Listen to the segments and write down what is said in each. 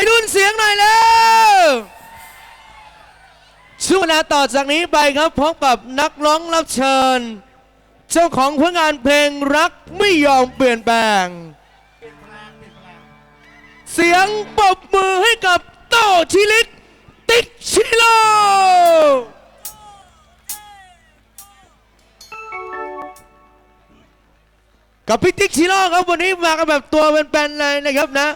วัยรุ่นเสียงหน่อยแล้วช่วงเวลาต่อจากนี้ไปครับพบกับนักร้องรับเชิญ เจ้าของผลงานเพลงรักไม่ยอมเปลี่ยนแปลง เสียงปรบมือให้กับโตชิลิก ติ๊กชิโลกับพี่ติ๊กชิโร่ครับวันนี้มากันแบบตัวเป็นๆเลยนะครับนะ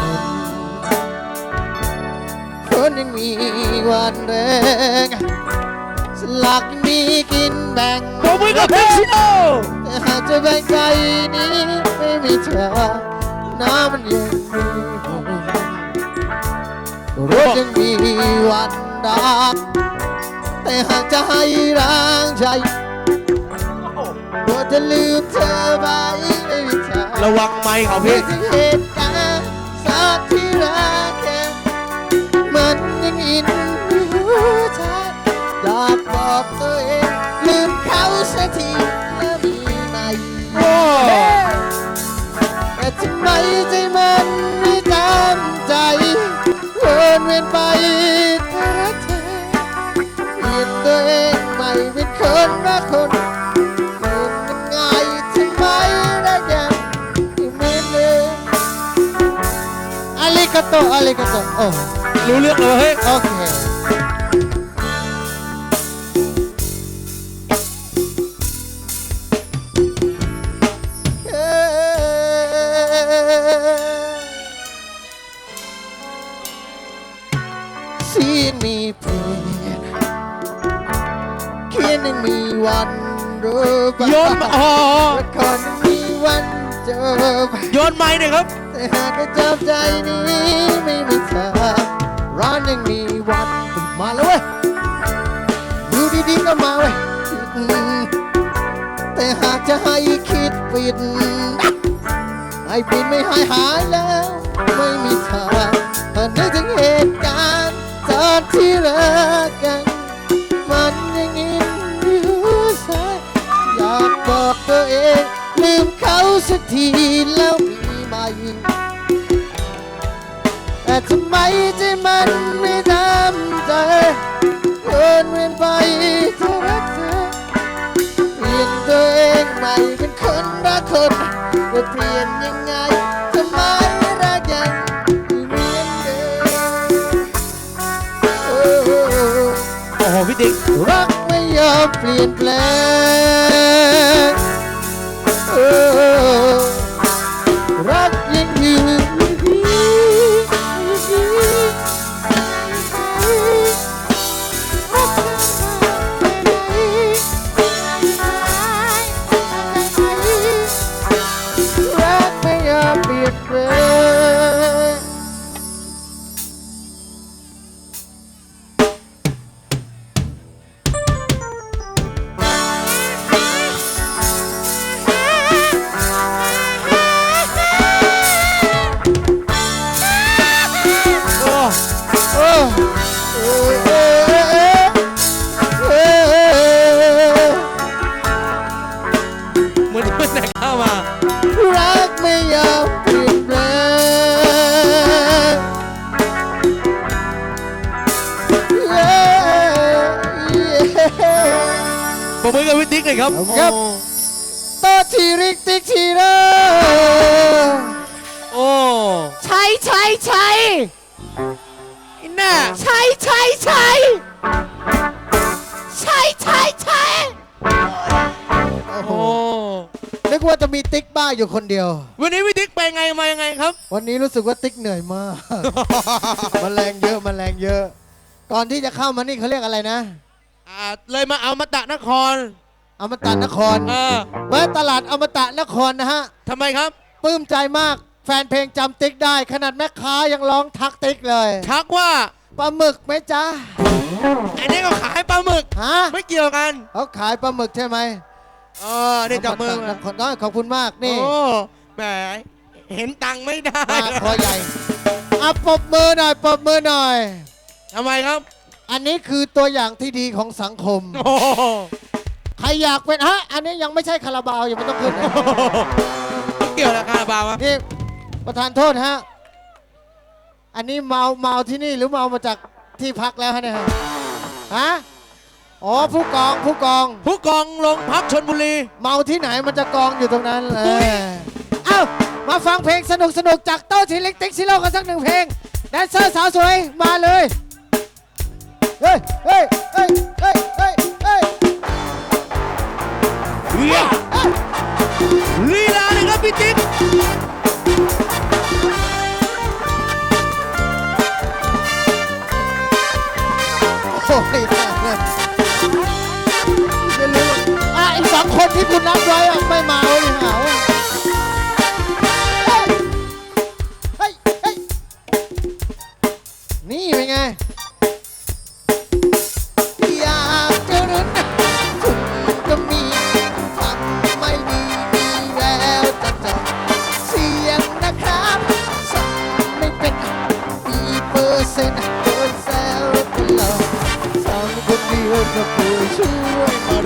มีฝนฝนยังมีวันแรงสลักยังมีกินแบ่งปรบมือกับติ๊กชิโร่แต่หากจะแบ่งใจนี้ไม่มีเธอน้ำมันยังมีฝนรถยังมีวันดับแต่หากจะให้ร้างใจก็จะลืมเธอไปไม่มีเธอระวังไมค์เขานึพี่กถึงเหตุการ รักที่รักแค่มันยังอินอยู่ใจอยากบอกตัวเองลืมเขาสักทีแล้วมีไหมแต่ทำไมใจมันไม่ตามใจวนเวียนไปแต่รักเธอเปลี่ยนตัวเองใหม่เป็นคนรักคนาริกาโตอาริกาโตโอ้รู้เรื่องเลยเฮ้ย โอเคเอ้ยเสียงมีเพลงเขียนยังมีวันรู้ปะโยนมาอ๋อละครยังมีวันจบ โยนไม้หน่อยครับ แต่หากจะจับใจนี้ไม่มีเธอร้านยังมีวันมาแล้วเว้ยอยู่ดีๆก็มาเว้ยแต่หากจะให้คิดปิดให้ปิดไม่หายหายแล้ว ไม่มีทางถ้านึกถึงเหตุการณ์ตอนที่รักกันมันยังอินอยู่แสนอยากบอกตัวเองลืมเขาสักทีแล้ว ทำไมใจมันไม่ตามใจวนเวียนไปเธอรักเธอเปลี่ยนตัวเองใหม่เป็นคนรักคนจะเปลี่ยนยังไงทำไมรักยังเหมือนเดิมโอ้โอ้โหพี่ติ๊กรักไม่ยอมเปลี่ยนแปลง ปรบมือกับพี่ติ๊กเลยครับขอบคุณครับโตทีริกติกทีเรอโอ้ใช่ใช่ใช่อินน่าใช่ใช่ใช่ใช่ใช่ใช่โอ้โหโอ้นึกว่าจะมีติ๊กบ้าอยู่คนเดียว วันนี้พี่ติ๊กไปไงมายังไงครับ วันนี้รู้สึกว่าติ๊กเหนื่อยมากมแมลงเยอะมแมลงเยอะ ก่อนที่จะเข้ามานี่เขาเรียกอะไรนะ อ่าเลยมาเอามาตะนครอมตะนครอ่าแวะตลาดอมตะนครนะฮะทำไมครับ ปลื้มใจมากแฟนเพลงจำติ๊กได้ ขนาดแม่ค้ายังร้องทักติ๊กเลยทักว่าปลาหมึกไหมจ๊ะไอ้นี่ก็ขายปลาหมึก ฮะไม่เกี่ยวกันเขาขายปลาหมึกใช่ไหมเออนี่จับมือขอบคุณขอบคุณมากนี่ โอ้แหมเห็นตังค์ไม่ได้มาคอใหญ่อะปรบมือหน่อยปรบมือหน่อย ทำไมครับ อันนี้คือตัวอย่างที่ดีของสังคม โอ้โหใครอยากเป็นฮะ อันนี้ยังไม่ใช่คาราบาวยังไม่ต้องขึ้นนะเกี่ยวกับคาราบาวะนี่ประธานโทษฮะ อันนี้เมาเมาที่นี่หรือเมามาจากที่พักแล้วฮะเนี่ยฮะฮะอ๋อผู้กองผู้กอง ผู้กองโรงพักชนบุรี เมาที่ไหนมันจะกองอยู่ตรงนั้นเลอุ๊ยยเอ้า มาฟังเพลงสนุกสนุกๆจากโต้ทีเล็กติ๊กซิโร่กันสักหนึ่งเพลง แดนเซอร์สาวสวยมาเลยเฮ้ยเฮ้ยเฮ้ยเฮ้ยเฮ้ยเฮ้ยเฮียลีลาเลยครับพี่ติ๊กโอ้ยแม่เลยไม่รู้อะอีกสองคนที่คุณนัดไว้อะไม่มาเว้ยเหงาเฮ้ย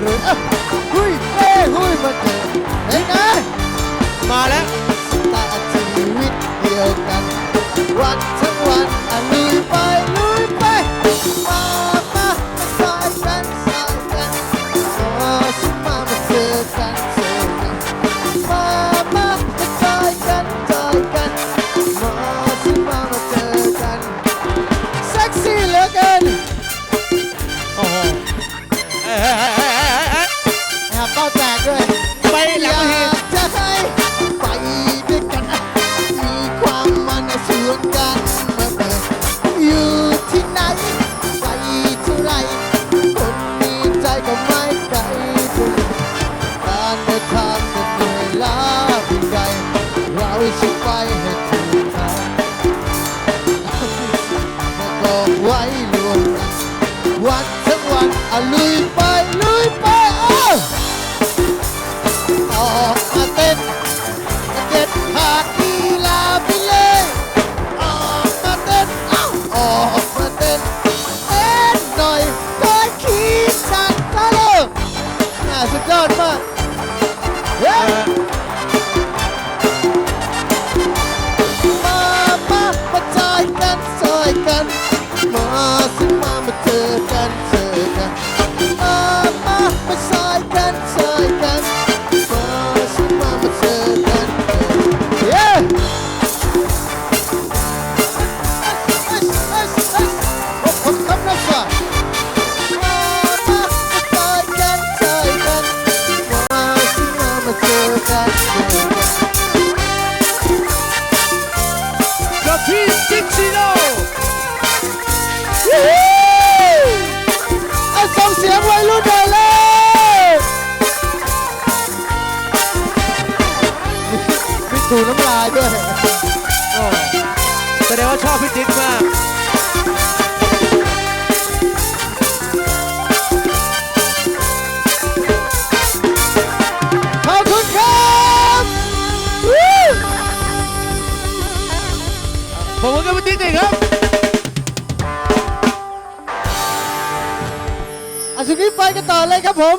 รื่อยหุยเอ้ยหุยมาเจอเห็นไงมาแล้วตาชีวิตเดียวกัน วันทั้งวันอะลุยไป วันอะลุยไปลุยไปเอ้าออกมาเต้นเด็ดขาดลีลาไปเลยออกมาเต้นเอ้าออกมาเต้นเต้นหน่อยก็คิดสันตะโลกน่าสุดยอดมากเฮ้มามามาจอยกันซอยกันมาสิ กันต่อเลยครับผม